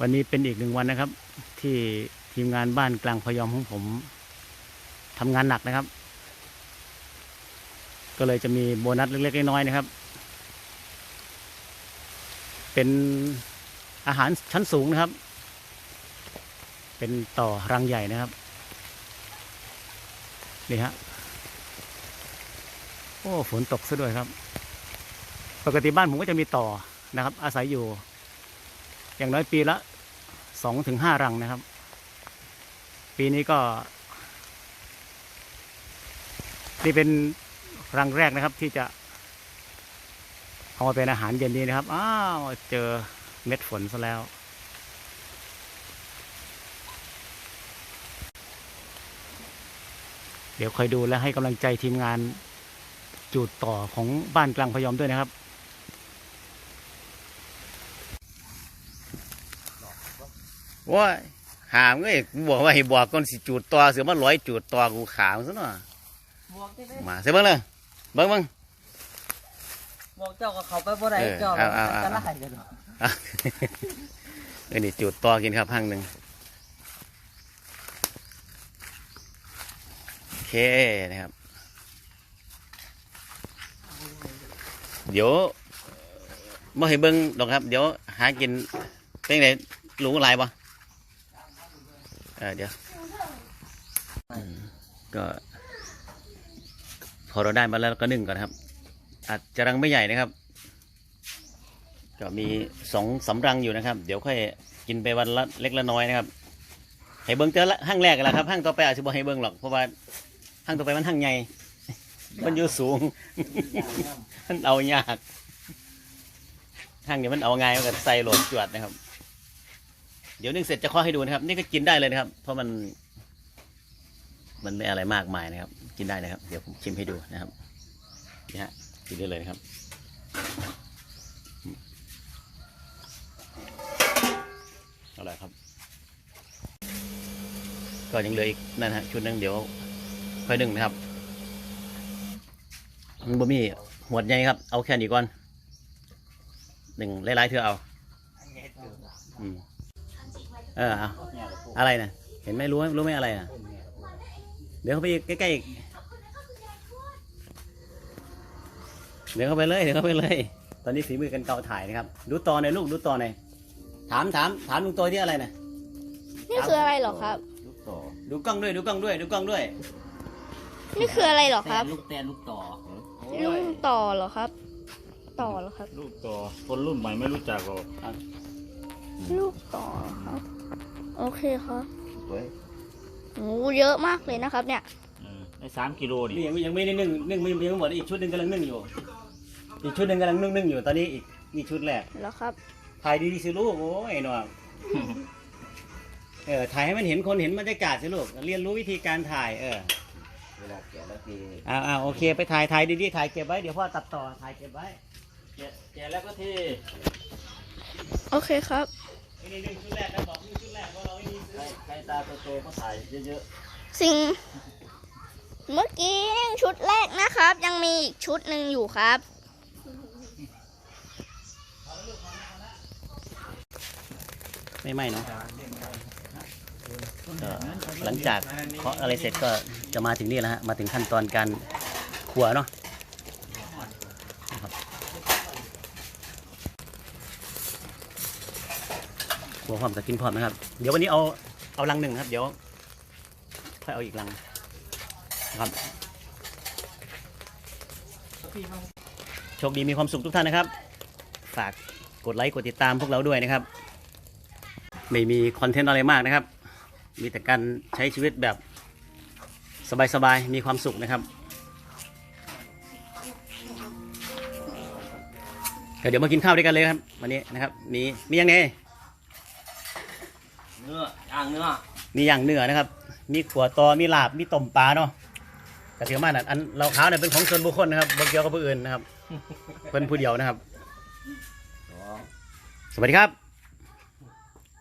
วันนี้เป็นอีกหนึ่งวันนะครับ ที่ทีมงานบ้านกลางพยอมของผมทำงานหนักนะครับ ก็เลยจะมีโบนัสเล็กๆน้อยๆนะครับ เป็นอาหารชั้นสูงนะครับ เป็นต่อรังใหญ่นะครับนี่ฮะโอ้ฝนตกซะด้วยครับ ปกติบ้านผมก็จะมีต่อนะครับ อาศัยอยู่ อย่างน้อยปีละสองถึงห้ารังนะครับ ปีนี้ก็ นี่เป็นรังแรกนะครับที่จะเอามาเป็นอาหารเย็นนี้นะครับ อ้าวเจอเม็ดฝนซะแล้ว เดี๋ยวคอยดูและให้กำลังใจทีมงานจูดต่อของบ้านกลางพยอมด้วยนะครับ ว้ายหามเอ้ยกูบอกว่าให้บอกก่อนสิจูดต่อเสือมาร้อยจูดต่อกูขาวซะหน่อยบอกได้ไหมมาเสียเบิ้งเลยเบิ้งเบิ้งบอกเจ้ากับเขาไปบ่ได้เออเจ้าเอาเอาเอาจะไล่กันหรออะเออนี่จูดต่อกินครับพังหนึ่งโอเคนะครับ เดี๋ยวไม่ให้เบิ้งดอกครับ เดี๋ยวหากินเป็นไงรู้อะไรปะ เเดี๋ยวก็พอเราได้มาแล้วก็นึ่งก่อนครับ อาจจะรังไม่ใหญ่นะครับ ก็มีสองสำรังอยู่นะครับ เดี๋ยวค่อยกินไปวันละเล็กละน้อยนะครับให้เบิ้งเจอละห้างแรกกันละครับห้างต่อไปอาจจะบ่ให้เบิ้งหรอกเพราะว่าห้างต่อไปมันห้างใหญ่มันอยู่สูง มันเอายากห้างเนี้มันเอาง่ายมันก็ใส่โหลดจวดนะครับ เดี๋ยวนึ่งเสร็จจะข้อให้ดูนะครับ นี่ก็กินได้เลยนะครับ เพราะมัน มันไม่อะไรมากมายนะครับ กินได้นะครับ เดี๋ยวผมชิมให้ดูนะครับนี่ฮะกินได้เลยนะครับเอาละไรครับ ก็ยังเหลืออีกนั่นฮะชุดหนึงเดี๋ยวค่อยนึ่งนะครับมันบ่มีหัวดใหญ่ครับ เอาแค่นี้ก่อนหนึ่งหลายๆเธอเอาอืม เออเอาอะไรนะเห็นไหมรู้ไหมรู้ไหมอะไรนะเดี๋ยวเข้าไปอีกใกล้ๆอีกเดี๋ยวเข้าไปเลย เดี๋ยวเข้าไปเลย ตอนนี้ฝีมือกันเกาถ่ายนะครับ ดูต่อหน่อยลูก ดูต่อหน่อยถามถามถามลุงตัวที่อะไรนะนี่คืออะไรเหรอครับ ลูกต่อ ดูกล้องด้วย ดูกล้องด้วย ดูกล้องด้วย นี่คืออะไรเหรอแตครับนลูกแตนลูกต่อลุงต่อเหรอครับ ต่อเหรอครับ ลูกต่อ คนรุ่นใหม่ไม่รู้จักหรอก ลูกต่อเหรอครับ โอเคครับสวยโอ้เยอะมากเลยนะครับเนี่ยเออได้สามกิโลดินี่ยังยังไม่ได้นึ่งนึ่งไม่ยังไม่หมดอีกชุดหนึ่งกำลังนึ่งอยู่ อีกชุดหนึ่งกำลังนึ่งนึ่งอยู่ตอนนี้อีกนี่ชุดแรกแล้วครับ ถ่ายดีๆสิลูกโอ้ยหนอเออถ่ายให้มันเห็นคนเห็นบรรยากาศสิลูกเรียนรู้วิธีการถ่ายเออเวลาแก่แล้วทีอ้าวอ้าวโอเคไปถ่ายถ่ายดีๆถ่ายเก็บไว้เดี๋ยวพ่อตัดต่อถ่ายเก็บไว้ แกะแกะแล้วก็เท โอเคครับนี่นึ่งชุดแรกนะบอกนึ่งชุดแรกเพราะเราไม่มีซื้อใครตาโตๆก็ถ่ายเยอะสิ่ง เมื่อกี้ชุดแรกนะครับ ยังมีอีกชุดหนึ่งอยู่ครับไม่ไหมเนาะก็หลังจากเคาะอะไรเสร็จก็จะมาถึงนี่แล้วฮะ มาถึงขั้นตอนการขัวเนาะนะครับ ขัวพร้อมกับกินพร้อมนะครับ เดี๋ยววันนี้เอาเอาลังหนึ่งครับ เดี๋ยวค่อยเอาอีกลังนะครับโชคดีมีความสุขทุกท่านนะครับ ฝากกดไลค์กดติดตามพวกเราด้วยนะครับ ไม่มีคอนเทนต์อะไรมากนะครับ มีแต่การใช้ชีวิตแบบสบายๆมีความสุขนะครับเดี๋ยวมากินข้าวด้วยกันเลยครับวันนี้นะครับ มีมีย่างไง เนื้อย่างเนื้อมีอย่างเนื้อนะครับ มีขัวตอมีลาบมีต้มปลาเนาะกระเทียมมากนะอันเราขาวเนี่ยเป็นของส่วนบุคคลนะครับบ่เกี่ยวกับผู้อื่นนะครับเป็นผู้เดียวนะครับ สวัสดีครับ